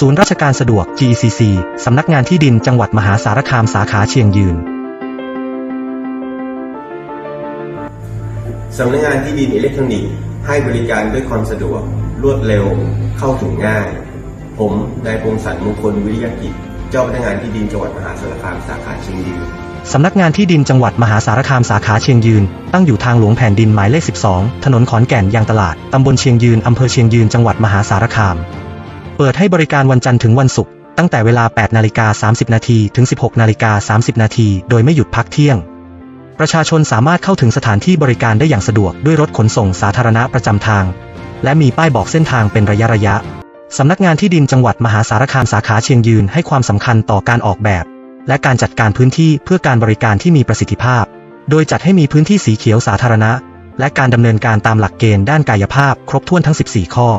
ศูนย์ราชการสะดวก GCC สำนักงานที่ดินจังหวัดมหาสารคามสาขาเชียงยืน สำนักงานที่ดินอิเล็กทรอนิกส์ให้บริการด้วยความสะดวก รวดเร็ว เข้าถึงง่าย ผมนายพงศสรรมงคลวิริยกิจ เจ้าพนักงานที่ดินจังหวัดมหาสารคามสาขาเชียงยืนสำนักงานที่ดินจังหวัดมหาสารคามสาขาเชียงยืน ตั้งอยู่ทางหลวงแผ่นดินหมายเลข 12 ถนนขอนแก่นยางตลาด ตำบลเชียงยืน อำเภอเชียงยืน จังหวัดมหาสารคาม เปิดให้บริการวันจันทร์ถึงวันศุกร์ตั้งแต่เวลา 8 นาฬิกา 30 นาทีถึง 16 นาฬิกา 30 นาทีโดยไม่หยุดพักเที่ยง ประชาชนสามารถเข้าถึงสถานที่บริการได้อย่างสะดวกด้วยรถขนส่งสาธารณะประจำทาง และมีป้ายบอกเส้นทางเป็นระยะระยะสำนักงานที่ดินจังหวัดมหาสารคามสาขาเชียงยืนให้ความสำคัญต่อการออกแบบ และการจัดการพื้นที่เพื่อการบริการที่มีประสิทธิภาพ โดยจัดให้มีพื้นที่สีเขียวสาธารณะ และการดำเนินการตามหลักเกณฑ์ด้านกายภาพ ครบถ้วนทั้ง 14 ข้อ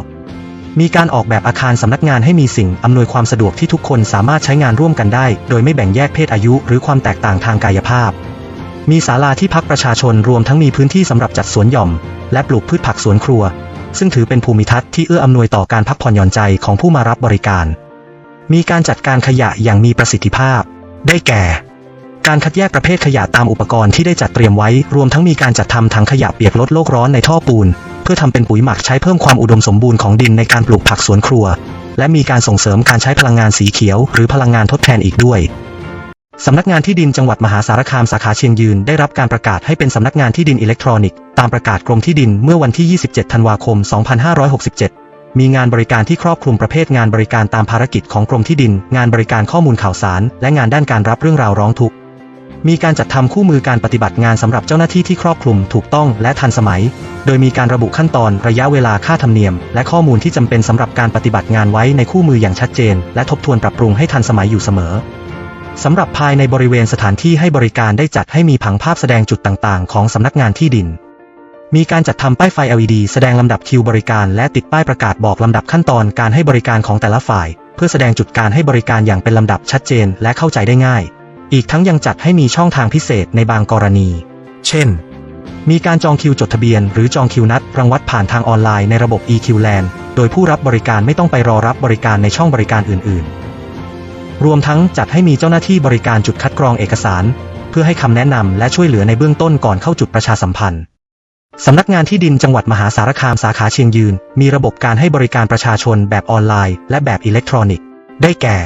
มีการออกแบบอาคารสำนักงานให้มีสิ่งอำนวยความสะดวกที่ทุกคนสามารถใช้งานร่วมกันได้ โดยไม่แบ่งแยกเพศอายุ หรือความแตกต่างทางกายภาพ มีศาลาที่พักประชาชนรวมทั้งมีพื้นที่สำหรับจัดสวนหย่อม และปลูกพืชผักสวนครัว ซึ่งถือเป็นภูมิทัศน์ที่เอื้ออำนวยต่อการพักผ่อนหย่อนใจของผู้มารับบริการ มีการจัดการขยะอย่างมีประสิทธิภาพ ได้แก่ การคัดแยกประเภทขยะตามอุปกรณ์ที่ได้จัดเตรียมไว้ รวมทั้งมีการจัดทำถังขยะเปียกลดโลกร้อนในท่อปูน เพื่อทำเป็นปุ๋ยหมักใช้เพิ่มความอุดมสมบูรณ์ของดินในการปลูกผักสวนครัว และมีการส่งเสริมการใช้พลังงานสีเขียวหรือพลังงานทดแทนอีกด้วยสำนักงานที่ดินจังหวัดมหาสารคามสาขาเชียงยืนได้รับการประกาศให้เป็นสำนักงานที่ดินอิเล็กทรอนิกส์ตามประกาศกรมที่ดินเมื่อวันที่ 27 ธันวาคม 2567 มีงานบริการที่ครอบคลุมประเภทงานบริการตามภารกิจของกรมที่ดิน งานบริการข้อมูลข่าวสาร และงานด้านการรับเรื่องราวร้องทุกข์ มีการจัดทำคู่มือการปฏิบัติงานสำหรับเจ้าหน้าที่ที่ครอบคลุมถูกต้องและทันสมัย โดยมีการระบุขั้นตอนระยะเวลาค่าธรรมเนียม และข้อมูลที่จำเป็นสำหรับการปฏิบัติงานไว้ในคู่มืออย่างชัดเจน และทบทวนปรับปรุงให้ทันสมัยอยู่เสมอสำหรับภายในบริเวณสถานที่ให้บริการได้จัดให้มีผังภาพแสดงจุดต่างๆ ของสำนักงานที่ดิน มีการจัดทำป้ายไฟ LED แสดงลำดับคิวบริการและติดป้ายประกาศบอกลำดับขั้นตอนการให้บริการของแต่ละฝ่าย เพื่อแสดงจุดการให้บริการอย่างเป็นลำดับชัดเจนและเข้าใจได้ง่าย อีกทั้งยังจัดให้มีช่องทางพิเศษในบางกรณี เช่น มีการจองคิวจดทะเบียน หรือจองคิวนัดรังวัดผ่านทางออนไลน์ในระบบ eQland โดยผู้รับบริการไม่ต้องไปรอรับบริการในช่องบริการอื่น ๆ รวมทั้งจัดให้มีเจ้าหน้าที่บริการจุดคัดกรองเอกสาร เพื่อให้คำแนะนำและช่วยเหลือในเบื้องต้นก่อนเข้าจุดประชาสัมพันธ์สำนักงานที่ดินจังหวัดมหาสารคามสาขาเชียงยืน มีระบบการให้บริการประชาชนแบบออนไลน์ และแบบอิเล็กทรอนิกส์ ได้แก่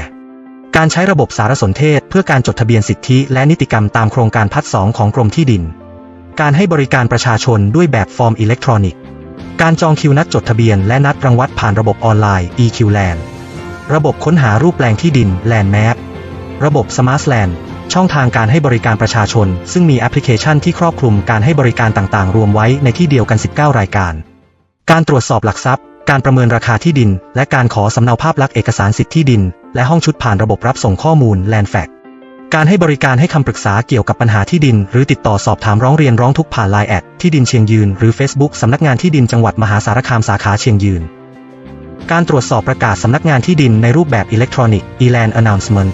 การใช้ระบบสารสนเทศเพื่อการจดทะเบียนสิทธิและนิติกรรมตามโครงการพัฒสองของกรมที่ดิน การให้บริการประชาชนด้วยแบบฟอร์มอิเล็กทรอนิกส์ การจองคิวนัดจดทะเบียนและนัดรังวัดผ่านระบบออนไลน์ eQland ระบบค้นหารูปแปลงที่ดิน Land Map ระบบ Smart Land ช่องทางการให้บริการประชาชน ซึ่งมีแอปพลิเคชันที่ครอบคลุมการให้บริการต่างๆ รวมไว้ในที่เดียวกัน 19 รายการ การตรวจสอบหลักทรัพย์ การประเมินราคาที่ดิน และการขอสำเนาภาพลักษณ์เอกสารสิทธิที่ดิน และห้องชุดผ่านระบบรับส่งข้อมูล Land Fact การให้บริการให้คำปรึกษาเกี่ยวกับปัญหาที่ดิน หรือติดต่อสอบถามร้องเรียนร้องทุกข์ผ่าน Line แอดที่ดินเชียงยืนหรือ Facebook สำนักงานที่ดินจังหวัดมหาสารคามสาขาเชียงยืน การตรวจสอบประกาศสำนักงานที่ดินในรูปแบบอิเล็กทรอนิกส์ e-land announcement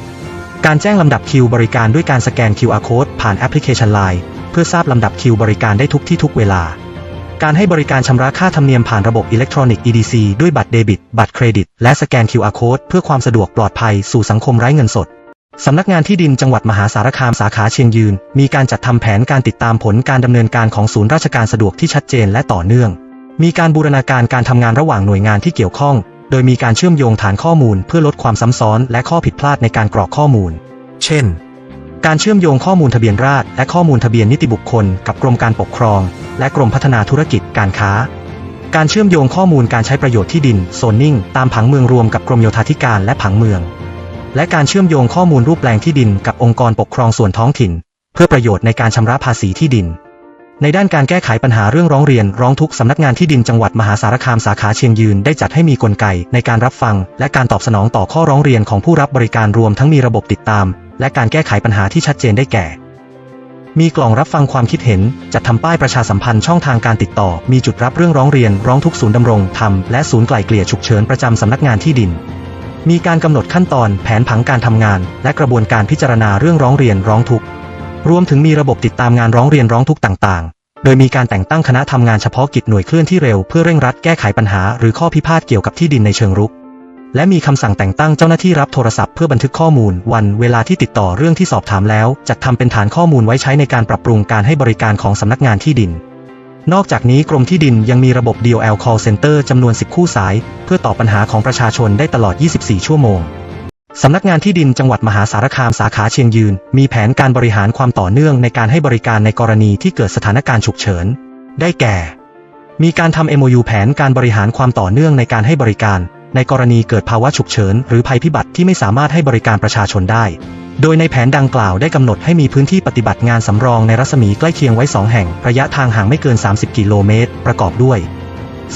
การแจ้งลำดับคิวบริการด้วยการสแกน QR code ผ่านแอปพลิเคชัน Line เพื่อทราบลำดับคิวบริการได้ทุกที่ทุกเวลา การให้บริการชำระค่าธรรมเนียมผ่านระบบอิเล็กทรอนิกส์ EDC ด้วยบัตรเดบิต บัตรเครดิต และสแกน QR code เพื่อความสะดวกปลอดภัยสู่สังคมไร้เงินสด สำนักงานที่ดินจังหวัดมหาสารคามสาขาเชียงยืน มีการจัดทำแผนการติดตามผลการดำเนินการของศูนย์ราชการสะดวกที่ชัดเจนและต่อเนื่อง มีการบูรณาการการทำงานระหว่างหน่วยงานที่เกี่ยวข้อง โดยมีการเชื่อมโยงฐานข้อมูล เพื่อลดความซ้ำซ้อน และข้อผิดพลาดในการกรอกข้อมูล เช่น การเชื่อมโยงข้อมูลทะเบียนราษฎรและข้อมูลทะเบียนนิติบุคคล กับกรมการปกครอง และกรมพัฒนาธุรกิจการค้า การเชื่อมโยงข้อมูลการใช้ประโยชน์ที่ดินโซนนิ่งตามผังเมืองรวมกับกรมโยธาธิการและผังเมือง และการเชื่อมโยงข้อมูลรูปแปลงที่ดินกับองค์กรปกครองส่วนท้องถิ่น เพื่อประโยชน์ในการชำระภาษีที่ดิน ในด้านการแก้ไขปัญหาเรื่องร้องเรียนร้องทุกข์สำนักงานที่ดินจังหวัดมหาสารคามสาขาเชียงยืนได้จัดให้มีกลไกในการรับฟัง และการตอบสนองต่อข้อร้องเรียนของผู้รับบริการรวมทั้งมีระบบติดตาม และการแก้ไขปัญหาที่ชัดเจนได้แก่ มีกล่องรับฟังความคิดเห็น จัดทำป้ายประชาสัมพันธ์ช่องทางการติดต่อ มีจุดรับเรื่องร้องเรียน ร้องทุกข์ศูนย์ดำรงธรรม และศูนย์ไกล่เกลี่ยฉุกเฉินประจำสำนักงานที่ดิน มีการกำหนดขั้นตอนแผนผังการทำงาน และกระบวนการพิจารณาเรื่องร้องเรียนร้องทุกข์รวมถึงมีระบบติดตามงานร้องเรียนร้องทุกข์ต่างๆ โดยมีการแต่งตั้งคณะทำงานเฉพาะกิจหน่วยเคลื่อนที่เร็วเพื่อเร่งรัดแก้ไขปัญหาหรือข้อพิพาทเกี่ยวกับที่ดินในเชิงรุก และมีคำสั่งแต่งตั้งเจ้าหน้าที่รับโทรศัพท์เพื่อบันทึกข้อมูลวันเวลาที่ติดต่อเรื่องที่สอบถามแล้ว จัดทำเป็นฐานข้อมูลไว้ใช้ในการปรับปรุงการให้บริการของสำนักงานที่ดิน นอกจากนี้กรมที่ดินยังมีระบบ DOL Call Center จำนวน 10 คู่สาย เพื่อตอบปัญหาของประชาชนได้ตลอด 24 ชั่วโมงสำนักงานที่ดินจังหวัดมหาสารคามสาขาเชียงยืน มีแผนการบริหารความต่อเนื่องในการให้บริการในกรณีที่เกิดสถานการณ์ฉุกเฉิน ได้แก่ มีการทำ MOU แผนการบริหารความต่อเนื่องในการให้บริการ ในกรณีเกิดภาวะฉุกเฉินหรือภัยพิบัติที่ไม่สามารถให้บริการประชาชนได้ โดยในแผนดังกล่าวได้กำหนดให้มีพื้นที่ปฏิบัติงานสำรองในรัศมีใกล้เคียงไว้ 2 แห่ง ระยะทางห่างไม่เกิน 30 กิโลเมตร ประกอบด้วย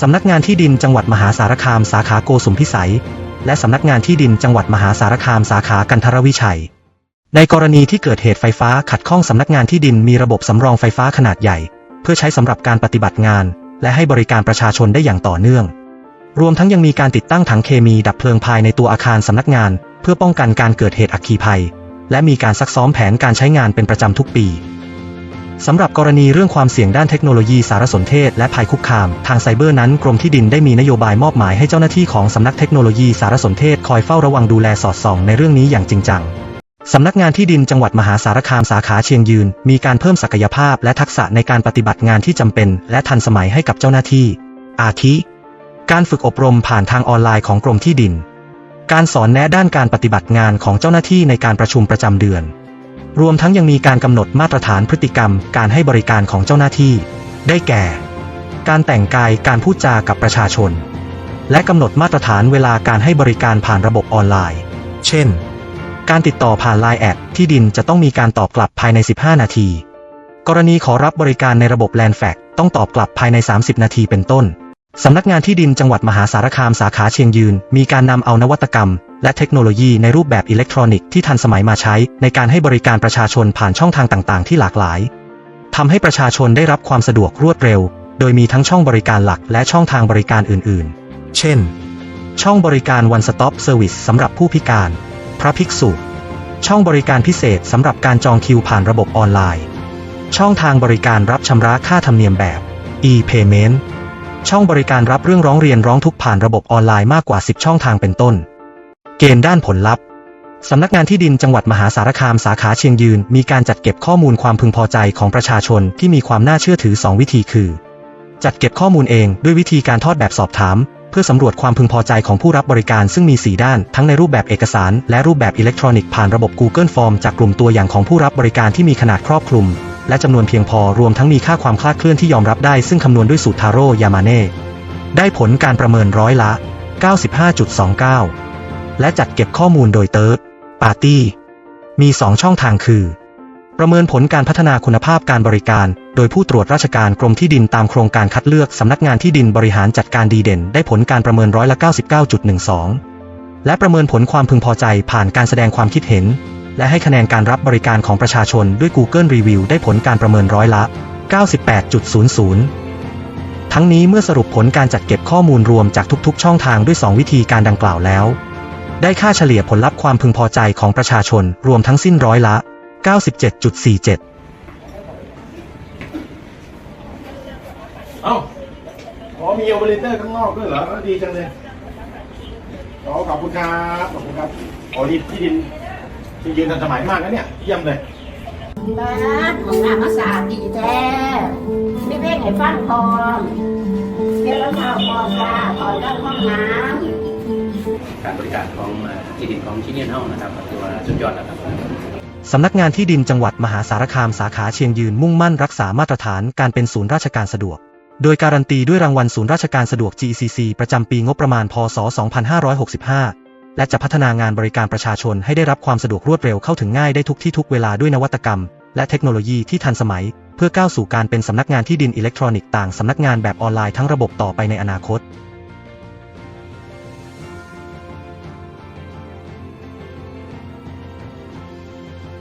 สำนักงานที่ดินจังหวัดมหาสารคามสาขาโกสุมพิสัย และสำนักงานที่ดินจังหวัดมหาสารคามสาขากันทรวิชัยในกรณีที่เกิดเหตุไฟฟ้าขัดข้องสำนักงานที่ดินมีระบบสำรองไฟฟ้าขนาดใหญ่ เพื่อใช้สำหรับการปฏิบัติงาน และให้บริการประชาชนได้อย่างต่อเนื่อง รวมทั้งยังมีการติดตั้งถังเคมีดับเพลิงภายในตัวอาคารสำนักงาน เพื่อป้องกันการเกิดเหตุอัคคีภัย และมีการซักซ้อมแผนการใช้งานเป็นประจำทุกปีสำหรับกรณีเรื่องความเสี่ยงด้านเทคโนโลยีสารสนเทศและภัยคุกคาม ทางไซเบอร์นั้นกรมที่ดินได้มีนโยบายมอบหมายให้เจ้าหน้าที่ของสำนักเทคโนโลยีสารสนเทศคอยเฝ้าระวังดูแลสอดส่องในเรื่องนี้อย่างจริงจังสำนักงานที่ดินจังหวัดมหาสารคามสาขาเชียงยืน มีการเพิ่มศักยภาพและทักษะในการปฏิบัติงานที่จำเป็น และทันสมัยให้กับเจ้าหน้าที่ อาทิ การฝึกอบรมผ่านทางออนไลน์ของกรมที่ดิน การสอนแนะด้านการปฏิบัติงานของเจ้าหน้าที่ในการประชุมประจำเดือน รวมทั้งยังมีการกำหนดมาตรฐานพฤติกรรมการให้บริการของเจ้าหน้าที่ ได้แก่ การแต่งกายการพูดจากับประชาชน และกำหนดมาตรฐานเวลาการให้บริการผ่านระบบออนไลน์ เช่น การติดต่อผ่านไลน์แอดที่ดินจะต้องมีการตอบกลับภายใน 15 นาที กรณีขอรับบริการในระบบแลนแฟกต้องตอบกลับภายใน 30 นาทีเป็นต้น สำนักงานที่ดินจังหวัดมหาสารคามสาขาเชียงยืน มีการนำเอานวัตกรรม และเทคโนโลยีในรูปแบบอิเล็กทรอนิกส์ที่ทันสมัยมาใช้ ในการให้บริการประชาชนผ่านช่องทางต่าง ๆ ที่หลากหลายทำให้ประชาชนได้รับความสะดวกรวดเร็ว โดยมีทั้งช่องบริการหลักและช่องทางบริการอื่น ๆ เช่น ช่องบริการ One Stop Service สำหรับผู้พิการ พระภิกษุ ช่องบริการพิเศษสำหรับการจองคิวผ่านระบบออนไลน์ ช่องทางบริการรับชำระค่าธรรมเนียมแบบ e-payment ช่องบริการรับเรื่องร้องเรียนร้องทุกข์ผ่านระบบออนไลน์มากกว่า 10 ช่องทางเป็นต้น เกณฑ์ด้านผลลัพธ์สำนักงานที่ดินจังหวัดมหาสารคามสาขาเชียงยืน มีการจัดเก็บข้อมูลความพึงพอใจของประชาชนที่มีความน่าเชื่อถือ 2 วิธีคือ จัดเก็บข้อมูลเองด้วยวิธีการทอดแบบสอบถาม เพื่อสำรวจความพึงพอใจของผู้รับบริการซึ่งมี 4 ด้าน ทั้งในรูปแบบเอกสาร และรูปแบบอิเล็กทรอนิกส์ผ่านระบบ Google Form จากกลุ่มตัวอย่างของผู้รับบริการที่มีขนาดครอบคลุม และจำนวนเพียงพอรวมทั้งมีค่าความคลาดเคลื่อนที่ยอมรับได้ซึ่งคำนวณด้วยสูตรทาโร่ยามาเน่ได้ผลการประเมินร้อยละ 95.29 และจัดเก็บข้อมูลโดยเติร์ดปาร์ตี้ มี 2 ช่องทางคือ ประเมินผลการพัฒนาคุณภาพการบริการ โดยผู้ตรวจราชการกรมที่ดินตามโครงการคัดเลือกสำนักงานที่ดินบริหารจัดการดีเด่น ได้ผลการประเมินร้อยละ 99.12 และประเมินผลความพึงพอใจผ่านการแสดงความคิดเห็น และให้คะแนนการรับบริการของประชาชนด้วย Google Review ได้ผลการประเมินร้อยละ 98.00 ทั้งนี้เมื่อสรุปผลการจัดเก็บข้อมูลรวมจากทุกๆ ช่องทางด้วย 2 วิธีการดังกล่าวแล้ว ได้ค่าเฉลี่ยผลลัพธ์ความพึงพอใจของประชาชนรวมทั้งสิ้นร้อยละ 97.47เอ้าอ๋อมีโอเปอเรเตอร์ข้างนอกด้วยเหรอ ดีจังเลย อ๋อ ขอบคุณครับ ขอบคุณครับ อ๋อนี่ที่ดิน ที่ยืนทันสมัยมากนะเนี่ยเยี่ยมเลยบ้านของน้ำมาสะอาดดีแท้ไม่เพ่งให้ฟังพร้อมเก็บแล้วเท้าพร้อมค่ะถอนเข้าห้องน้ำการบริการของเอ่อที่ดินของที่นี่เท่านะครับถือว่าสุดยอดแล้วครับสำนักงานที่ดินจังหวัดมหาสารคามสาขาเชียงยืนมุ่งมั่นรักษามาตรฐานการเป็นศูนย์ราชการสะดวก โดยการันตีด้วยรางวัลศูนย์ราชการสะดวก GCC ประจำปีงบประมาณ พศ 2565 และจะพัฒนางานบริการประชาชนให้ได้รับความสะดวกรวดเร็วเข้าถึงง่ายได้ทุกที่ทุกเวลาด้วยนวัตกรรม และเทคโนโลยีที่ทันสมัย เพื่อก้าวสู่การเป็นสำนักงานที่ดินอิเล็กทรอนิกส์ต่างสำนักงานแบบออนไลน์ทั้งระบบต่อไปในอนาคต